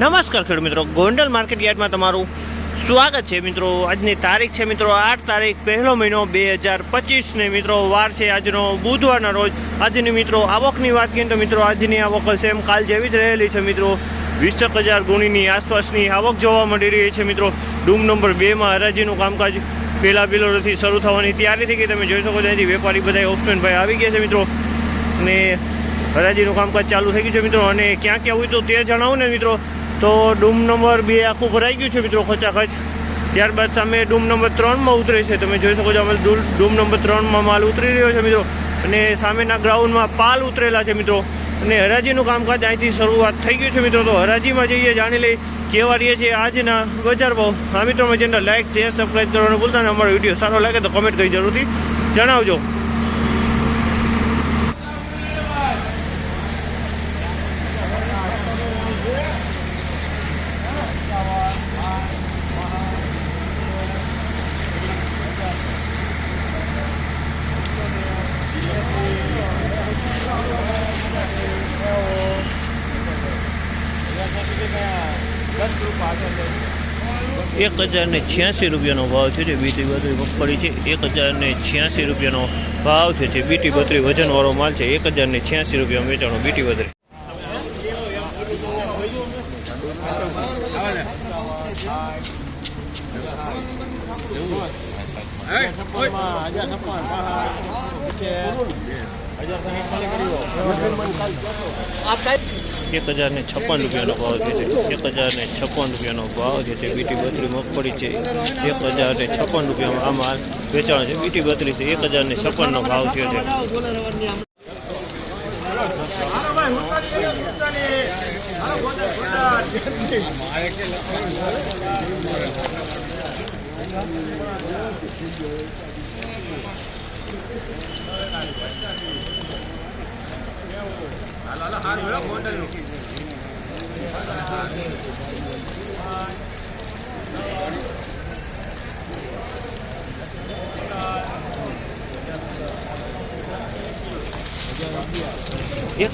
નમસ્કાર ખેડૂત મિત્રો. ગોંડલ માર્કેટ યાર્ડમાં તમારું સ્વાગત છે મિત્રો. આજની તારીખ છે મિત્રો આઠ તારીખ પહેલો મહિનો બે હજાર પચીસને મિત્રો વાર છે આજનો બુધવારના રોજ. આજની મિત્રો આવકની વાત કરીએ તો મિત્રો આજની આવક સેમ કાલ જેવી જ રહેલી છે મિત્રો. વીસક હજાર ગુણીની આસપાસની આવક જોવા મળી રહી છે મિત્રો. ડૂમ નંબર બેમાં હરાજીનું કામકાજ પહેલાં બિલોરથી શરૂ થવાની તૈયારી થઈ ગઈ. તમે જોઈ શકો છો અહીંથી વેપારી બધા ઓપ્શન ભાઈ આવી ગયા છે મિત્રો. અને હરાજીનું કામકાજ ચાલુ થઈ ગયું છે મિત્રો. અને ક્યાં ક્યાં હોય તો તે જણાવું ને મિત્રો. તો ડૂમ નંબર બે આખું ભરાઈ ગયું છે મિત્રો ખચાખચ. ત્યારબાદ સામે ડૂમ નંબર ત્રણમાં ઉતરે છે. તમે જોઈ શકો છો અમે ડૂમ નંબર ત્રણમાં માલ ઉતરી રહ્યો છે મિત્રો. અને સામેના ગ્રાઉન્ડમાં પાલ ઉતરેલા છે મિત્રો. અને હરાજીનું કામકાજ અહીંથી શરૂઆત થઈ ગયું છે મિત્રો. તો હરાજીમાં જઈએ, જાણી લઈ કેવા રહીએ છીએ આજના બજાર ભાવ. આ મિત્રો મજાના લાઇક શેર સબસ્ક્રાઈબ કરવાનું ભૂલતા નહીં. અમારો વીડિયો સારો લાગે તો કમેન્ટ કરી જરૂરથી જણાવજો. એક હજાર ને છ્યાસી રૂપિયાનો ભાવ છે જે બીટી બત્રી મગફળી છે. એક હજાર ને છ્યાસી રૂપિયાનો ભાવ છે જે બીટી બત્રી વજનવાળો માલ છે. એક હજાર ને છ્યાસી રૂપિયા વેચાણો બીટી બત્રી. એક હજાર ને છપ્પન રૂપિયાનો ભાવ છે એક હજાર ને છપ્પન રૂપિયાનો ભાવ છે બીટી બત્રી મગફળી છે. એક હજાર ને છપ્પન રૂપિયામાં આ માલ વેચાણ છે. બીટી બત્રી છે. એક હજાર ને છપ્પનનો ભાવ થયો છે. એક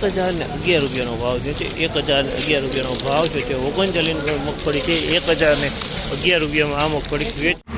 હજાર ને અગિયાર રૂપિયાનો ભાવ જે છે. એક હજાર અગિયાર રૂપિયાનો ભાવ છે. તે ઓગણચાલીસ મગફળી છે. એક હજાર ને અગિયાર રૂપિયામાં આ મગફળી વેચ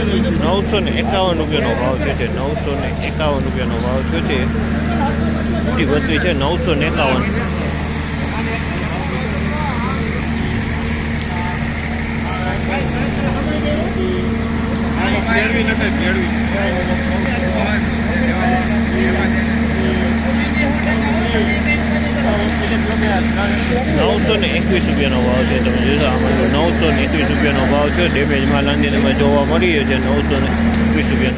નવસો ને એકાવન રૂપિયાનો ભાવ થયો છે નવસો ને એકાવન રૂપિયાનો ભાવ થયો છે મોટી બત્રી છે નવસો ને એકાવન નવસો રૂપિયાનો ભાવ છે તમે જોશો આમાં નવસો ને એકવીસ રૂપિયાનો ભાવ છે. ડેમેજ માલ તમે જોવા મળીએ છે નવસો ને એકવીસ રૂપિયાનો